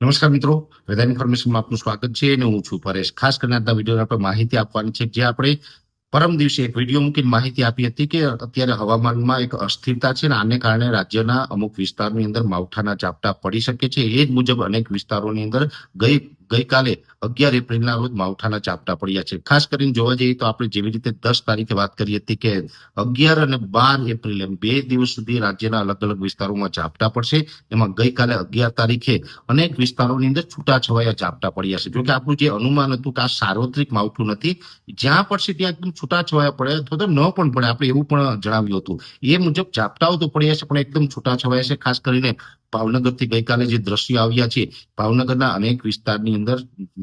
નમસ્કાર મિત્રો વેધર ઇન્ફોર્મેશનમાં આપનું સ્વાગત છે અને હું છું પરેશ. ખાસ કરીને આજના વીડિયો આપણે માહિતી આપવાની છે, જે આપણે પરમ દિવસે એક વીડિયો મૂકીને માહિતી આપી હતી કે અત્યારે હવામાનમાં એક અસ્થિરતા છે ને આને કારણે રાજ્યના અમુક વિસ્તારની અંદર માવઠાના ઝાપટા પડી શકે છે. એ જ મુજબ અનેક વિસ્તારોની અંદર ગઈ ગઈકાલે અગિયાર એપ્રિલના રોજ માવઠાના ઝાપટા પડ્યા છે. ખાસ કરીને જોવા જઈએ તો આપણે જેવી રીતે દસ તારીખે વાત કરી હતી કે અગિયાર અને બાર એપ્રિલ એમ બે દિવસ સુધી રાજ્યના અલગ અલગ વિસ્તારોમાં ઝાપટા પડશે. એમાં ગઈકાલે અગિયાર તારીખે અનેક વિસ્તારોની અંદર છૂટાછવાયા ઝાપટા પડ્યા છે. જોકે આપણું જે અનુમાન હતું કે આ સાર્વત્રિક માવઠું નથી, જ્યાં પડશે ત્યાં એકદમ છૂટાછવાયા પડે અથવા તો ન પણ પડે આપણે એવું પણ જણાવ્યું હતું. એ મુજબ ઝાપટાઓ તો પડ્યા છે પણ એકદમ છૂટાછવાયા છે. ખાસ કરીને ભાવનગરથી ગઈકાલે જે દ્રશ્યો આવ્યા છે, ભાવનગરના અનેક વિસ્તારની અંદર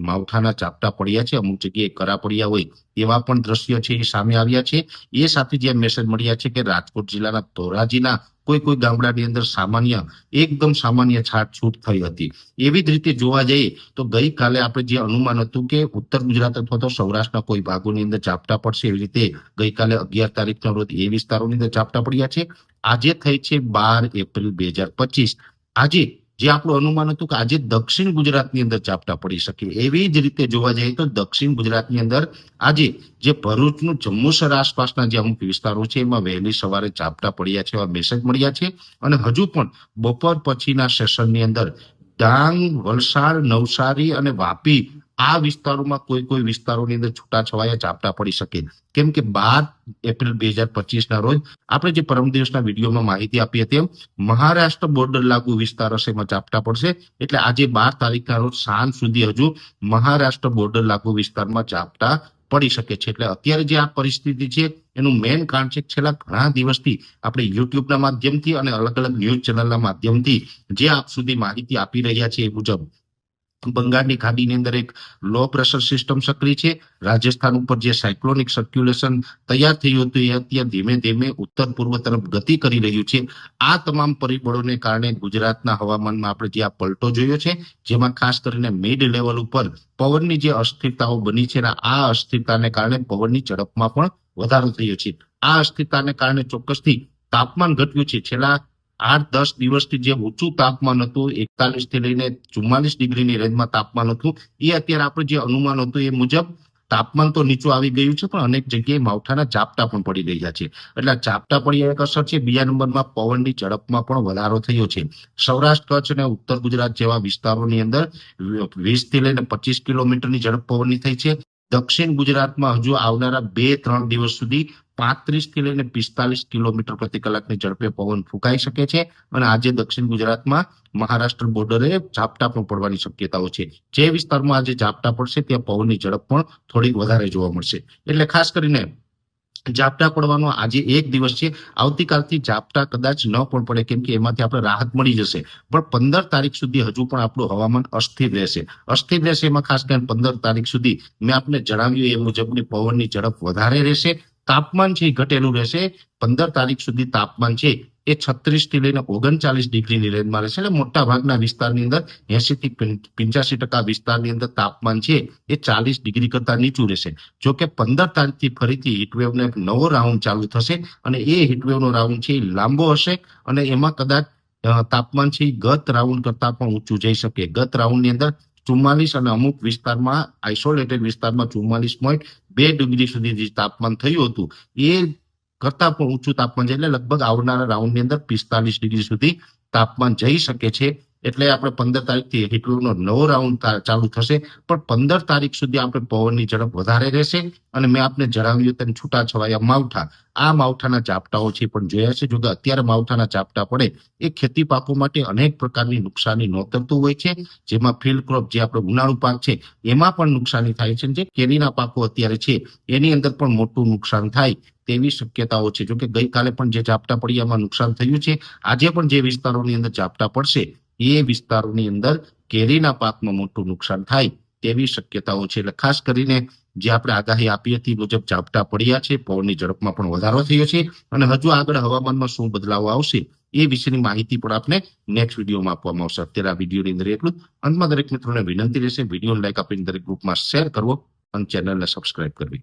માવઠાના ચાપટા પડ્યા છે, અમુક જગ્યાએ કરા પડ્યા હોય એવા પણ દ્રશ્યો છે એ સામે આવ્યા છે. એ સાથે જે મેસેજ મળ્યા છે કે રાજકોટ જિલ્લાના ધોરાજીના કોઈ કોઈ ગામડાની અંદર સામાન્ય, એકદમ સામાન્ય છાટછૂટ થઈ હતી. એવી જ રીતે જોવા જઈએ તો ગઈકાલે આપણે જે અનુમાન હતું કે ઉત્તર ગુજરાત અથવા તો સૌરાષ્ટ્રના કોઈ ભાગોની અંદર ઝાપટા પડશે એવી રીતે ગઈકાલે અગિયાર તારીખના રોજ એ વિસ્તારોની અંદર ઝાપટા પડ્યા છે. આજે થઈ છે બાર એપ્રિલ બે હજાર પચીસ. આજે જે આપણું અનુમાન હતું કે આજે દક્ષિણ ગુજરાતની અંદર ઝાપટા પડી શકે. એવી જ રીતે જોવા જઈએ તો દક્ષિણ ગુજરાતની અંદર આજે જે ભરૂચનું જંબુસર આસપાસના જે અમુક વિસ્તારો છે, એમાં વહેલી સવારે ઝાપટા પડ્યા છે, એવા મેસેજ મળ્યા છે. અને હજુ પણ બપોર પછીના સેશનની અંદર ડાંગ, વલસાડ, નવસારી અને વાપી આ વિસ્તારોમાં કોઈ કોઈ વિસ્તારોની અંદર છૂટાછવાયા ઝાપટા પડી શકે. કેમ કે બાર એપ્રિલ બે હજાર પચીસ ના રોજ આપણે જે પરમ દિવસના વિડીયોમાં માહિતી આપી હતી એમ, મહારાષ્ટ્ર બોર્ડર લાગુ વિસ્તાર હશે એમાં ઝાપટા પડશે. એટલે આજે બાર તારીખના રોજ સાંજ સુધી હજુ મહારાષ્ટ્ર બોર્ડર લાગુ વિસ્તારમાં ઝાપટા પડી શકે છે. એટલે અત્યારે જે આ પરિસ્થિતિ છે, એનું મેઇન કારણ છે છેલ્લા ઘણા દિવસથી આપણે યુટ્યુબના માધ્યમથી અને અલગ અલગ ન્યૂઝ ચેનલના માધ્યમથી જે આપ સુધી માહિતી આપી રહ્યા છે એ મુજબ બંગાળની ખાડીની અંદર એક લો પ્રેશર સિસ્ટમ સક્રિય છે. રાજસ્થાન ઉપર જે સાયક્લોનિક સર્ક્યુલેશન તૈયાર થયું હતું, એ અત્યારે ધીમે ધીમે ઉત્તર પૂર્વ તરફ ગતિ કરી રહ્યું છે. આ તમામ પરિબળોને કારણે ગુજરાતના હવામાનમાં આપણે જે આ પલટો જોયો છે, જેમાં ખાસ કરીને મિડ લેવલ ઉપર પવનની જે અસ્થિરતાઓ બની છે આ અસ્થિરતાને કારણે પવનની ઝડપમાં પણ વધારો થયો છે. આ અસ્થિરતાને કારણે ચોક્કસથી તાપમાન ઘટ્યું છે. છેલ્લા આઠ દસ દિવસથી જે ઊંચું તાપમાન હતું, એકતાલીસથી લઈને ચુમ્માલીસ ડિગ્રીની રેન્જમાં તાપમાન હતું, એ અત્યારે આપણે જે અનુમાન હતું એ મુજબ તાપમાન તો નીચું આવી ગયું છે, પણ અનેક જગ્યાએ માવઠાના ઝાપટા પણ પડી રહ્યા છે. એટલે ઝાપટા પડી એક અસર છે, બીજા નંબરમાં પવનની ઝડપમાં પણ વધારો થયો છે. સૌરાષ્ટ્ર, કચ્છ અને ઉત્તર ગુજરાત જેવા વિસ્તારોની અંદર વીસથી લઈને પચીસ કિલોમીટરની ઝડપ પવનની થઈ છે. દક્ષિણ ગુજરાતમાં હજુ આવનારા બે, ત્રણ દિવસ સુધી પાંત્રીસથી લઈને પિસ્તાલીસ કિલોમીટર પ્રતિ કલાકની ઝડપે પવન ફૂંકાઈ શકે છે અને આજે દક્ષિણ ગુજરાતમાં મહારાષ્ટ્ર બોર્ડરે ઝાપટા પણ પડવાની શક્યતાઓ છે. જે વિસ્તારમાં આજે ઝાપટા પડશે, ત્યાં પવનની ઝડપ પણ થોડીક વધારે જોવા મળશે. એટલે ખાસ કરીને ઝાપટા પડવાનો આજે એક દિવસ છે. આવતીકાલથી ઝાપટા કદાચ ન પણ પડે, કેમ કે એમાંથી આપણે રાહત મળી જશે. પણ પંદર તારીખ સુધી હજુ પણ આપણું હવામાન અસ્થિર રહેશે. અસ્થિર રહેશે એમાં ખાસ કરીને પંદર તારીખ સુધી મેં આપને જણાવ્યું એ મુજબની પવનની ઝડપ વધારે રહેશે. તાપમાન છે એ ઘટેલું રહેશે. પંદર તારીખ સુધી તાપમાન છે એ છત્રીસથી લઈને ઓગણચાલીસ ડિગ્રીની રેન્જમાં રહેશે. એટલે મોટા ભાગના વિસ્તારની અંદર એસી થી પંચ્યાસી ટકા વિસ્તારની અંદર તાપમાન છે એ ચાલીસ ડિગ્રી કરતા નીચું રહેશે. જો કે પંદર તારીખથી ફરીથી હીટવેવનો એક નવો રાઉન્ડ ચાલુ થશે અને એ હીટવેવનો રાઉન્ડ છે એ લાંબો હશે અને એમાં કદાચ તાપમાન છે ગત રાઉન્ડ કરતા પણ ઊંચું જઈ શકે. ગત રાઉન્ડની અંદર ચુમ્માલીસ અને અમુક વિસ્તારમાં, આઇસોલેટેડ વિસ્તારમાં ચુમ્માલીસ પોઈન્ટ બે ડિગ્રી સુધી જે તાપમાન થયું હતું, એ કરતા પણ ઊંચું તાપમાન છે એટલે લગભગ આવનારા રાઉન્ડની અંદર પિસ્તાલીસ ડિગ્રી સુધી તાપમાન જઈ શકે છે. એટલે આપણે પંદર તારીખથી હીટવેવનો નવો રાઉન્ડ ચાલુ થશે. પણ પંદર તારીખ સુધી આપણે પવનની ઝડપ વધારે રહેશે અને મેં આપને જણાવ્યું તેમ છૂટાછવાયા માવઠા. આ માવઠાના ઝાપટાઓ છે પણ જોયા છે. જો કે અત્યારે માવઠાના ઝાપટા પડે એ ખેતી પાકો માટે અનેક પ્રકારની નુકસાની નોતરતું હોય છે. જેમાં ફિલ્ડ ક્રોપ જે આપણો ઉનાળુ પાક છે, એમાં પણ નુકસાની થાય છે. જે કેરીના પાકો અત્યારે છે, એની અંદર પણ મોટું નુકસાન થાય તેવી શક્યતાઓ છે. જોકે ગઈકાલે પણ જે ઝાપટા પડ્યા એમાં નુકસાન થયું છે, આજે પણ જે વિસ્તારોની અંદર ઝાપટા પડશે એ વિસ્તારોની અંદર કેરીના પાકમાં મોટું નુકસાન થાય તેવી શક્યતાઓ છે. એટલે ખાસ કરીને જે આપણે આગાહી આપી હતી મુજબ ઝાપટા પડ્યા છે, પવનની ઝડપમાં પણ વધારો થયો છે અને હજુ આગળ હવામાનમાં શું બદલાવ આવશે એ વિશેની માહિતી પણ આપને નેક્સ્ટ વિડીયોમાં આપવામાં આવશે. અત્યારે આ વિડીયોની અંદર એટલું. અંતમાં દરેક મિત્રોને વિનંતી રહેશે વીડિયો લાઈક આપીને દરેક ગ્રુપમાં શેર કરવો અને ચેનલને સબસ્ક્રાઇબ કરવી.